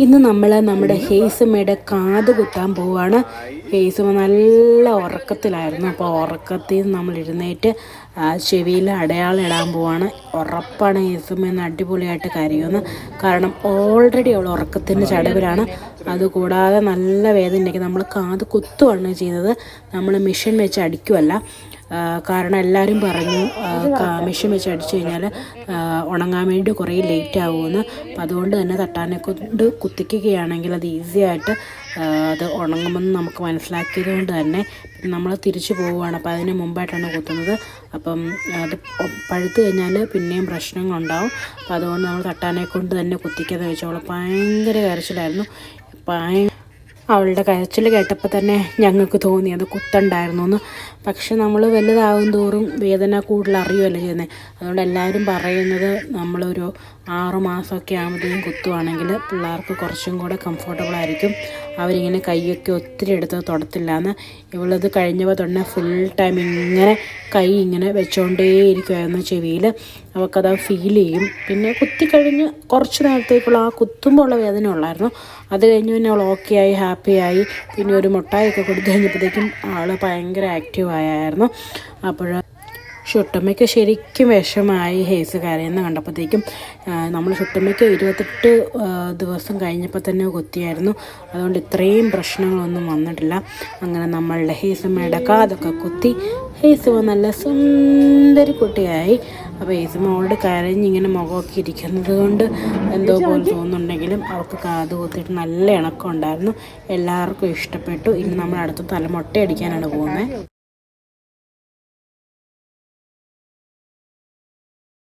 ഇന്ന് നമ്മൾ നമ്മുടെ ഹേസുമ്മയുടെ കാത് കുത്താൻ പോവുകയാണ് ഹേസമ്മ നല്ല ഉറക്കത്തിലായിരുന്നു. അപ്പോൾ ഉറക്കത്തിൽ നിന്ന് നമ്മൾ ഇരുന്നേറ്റ് ചെവിയിൽ അടയാളം ഇടാൻ പോവാണ്. ഉറപ്പാണ് ഹേസുമ്മ എന്ന് അടിപൊളിയായിട്ട് കരയുമെന്ന് കാരണം ഓൾറെഡി അവൾ ഉറക്കത്തിന്റെ ചടവിലാണ്. അതുകൂടാതെ നല്ല വേദനയ്ക്ക് നമ്മൾ കാത് കുത്തുവാണ് ചെയ്യുന്നത്. നമ്മൾ മിഷൻ വെച്ച് അടിക്കുമല്ല കാരണം എല്ലാവരും പറഞ്ഞു മെഷീൻ വെച്ച് അടിച്ചു കഴിഞ്ഞാൽ ഉണങ്ങാൻ വേണ്ടി കുറേ ലേറ്റ് ആകുമെന്ന് അപ്പം അതുകൊണ്ട് തന്നെ തട്ടാനെ കൊണ്ട് കുത്തിക്കുകയാണെങ്കിൽ അത് ഈസി ആയിട്ട് അത് ഉണങ്ങുമെന്ന് നമുക്ക് മനസ്സിലാക്കിയത് കൊണ്ട് തന്നെ നമ്മൾ തിരിച്ചു പോവുകയാണ്. അപ്പോൾ അതിന് മുമ്പായിട്ടാണ് കുത്തുന്നത്. അപ്പം അത് പഴുത്ത് കഴിഞ്ഞാൽ പിന്നെയും പ്രശ്നങ്ങളുണ്ടാവും. അപ്പോൾ അതുകൊണ്ട് നമ്മൾ തട്ടാനെ കൊണ്ട് തന്നെ കുത്തിക്കാതെ വെച്ചോളൂ ഭയങ്കര കരച്ചിലായിരുന്നു. ഭയ അവളുടെ കരച്ചിൽ കേട്ടപ്പോൾ തന്നെ ഞങ്ങൾക്ക് തോന്നി അത് കുത്തുണ്ടായിരുന്നു എന്ന് പക്ഷെ നമ്മൾ വലുതാകും തോറും വേദന കൂടുതൽ അറിയുമല്ലോ ചെയ്യുന്നത് അതുകൊണ്ട് എല്ലാവരും പറയുന്നത് നമ്മളൊരു ആറുമാസമൊക്കെ ആകുമ്പോഴത്തേക്കും കുത്തുവാണെങ്കിൽ പിള്ളേർക്ക് കുറച്ചും കൂടെ കംഫർട്ടബിൾ ആയിരിക്കും. അവരിങ്ങനെ കൈയൊക്കെ ഒത്തിരി എടുത്ത് തുടത്തില്ല എന്ന് ഇവളത് കഴിഞ്ഞപ്പോൾ തന്നെ ഫുൾ ടൈം ഇങ്ങനെ കൈ ഇങ്ങനെ വെച്ചുകൊണ്ടേയിരിക്കുമായിരുന്നു ചെവിയിൽ അവൾക്കത് ഫീൽ ചെയ്യും. പിന്നെ കുത്തിക്കഴിഞ്ഞ് കുറച്ച് നേരത്തേക്കുള്ള ആ കുത്തുമ്പോൾ ഉള്ള വേദന ഉള്ളായിരുന്നു. അത് കഴിഞ്ഞ് പിന്നെ അവൾ ഓക്കെ ആയി ഹാപ്പി ആയി പിന്നെ ഒരു മുട്ടായൊക്കെ കൊടുത്തു കഴിഞ്ഞപ്പോഴത്തേക്കും ആൾ ഭയങ്കര ആക്റ്റീവ് ആയായിരുന്നു. അപ്പോൾ ഷുട്ടമ്മയ്ക്ക് ശരിക്കും വിഷമായി ഹേസ് കരയെന്ന് കണ്ടപ്പോഴത്തേക്കും നമ്മൾ ഷുട്ടമ്മയ്ക്ക് ഇരുപത്തെട്ട് ദിവസം കഴിഞ്ഞപ്പോൾ തന്നെ കുത്തിയായിരുന്നു. അതുകൊണ്ട് ഇത്രയും പ്രശ്നങ്ങളൊന്നും വന്നിട്ടില്ല. അങ്ങനെ നമ്മളുടെ ഹേസമ്മയുടെ കാതൊക്കെ കുത്തി ഹേസുമ നല്ല സുന്ദരി കുട്ടിയായി. അപ്പോൾ ഹേസുമോട് കരഞ്ഞിങ്ങനെ മുഖമൊക്കെ ഇരിക്കുന്നത് കൊണ്ട് എന്തോ പോലെ തോന്നുന്നുണ്ടെങ്കിലും അവൾക്ക് കാത് കുത്തിയിട്ട് നല്ല ഇണക്കം ഉണ്ടായിരുന്നു. എല്ലാവർക്കും ഇഷ്ടപ്പെട്ടു. ഇനി നമ്മൾ അടുത്ത തലമുട്ട അടിക്കാനാണ് പോകുന്നത്.